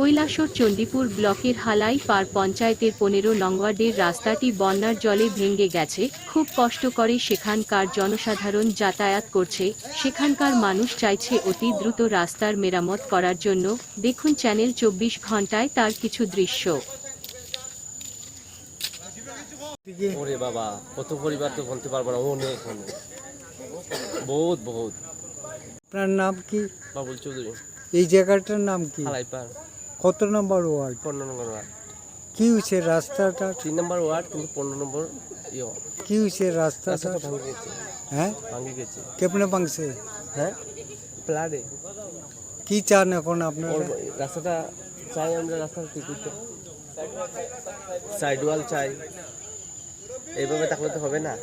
কৈলাসর চণ্ডীপুর ব্লকের হালাই পার পঞ্চায়েতের পনেরো নং ওয়ার্ডের রাস্তাটি বন্যার জলে ভেঙে গেছে। খুব কষ্ট করে সেখানকার জনসাধারণ যাতায়াত করছে। সেখানকার মানুষ চাইছে অতি দ্রুত রাস্তার মেরামত করার জন্য। দেখুন চ্যানেল চব্বিশ ঘন্টায় তার কিছু দৃশ্য। ওরে বাবা কত পরিবার তো বলতে পারব না অনেক অনেক। বহুত বহুত। আপনার নাম কি? বাবুল চৌধুরী। এই জায়গাটার নাম কি? হালাই পার। কত নম্বর ওয়ার্ড? পনেরো নম্বর ওয়ার্ড। কি হয়েছে রাস্তাটা? তিন নম্বর ওয়ার্ড কিন্তু পনেরো নম্বর ইয়ে। কি হয়েছে রাস্তাটা? ভাঙে গেছে। হ্যাঁ? ভাঙে গেছে। কেমনে ভাঙছে? হ্যাঁ? প্লাডে কি চান এখন আপনারা? রাস্তাটা চাই আমরা রাস্তাটা ঠিক করতে। সাইড ওয়াল চাই। এইভাবে থাকলে তো হবে না।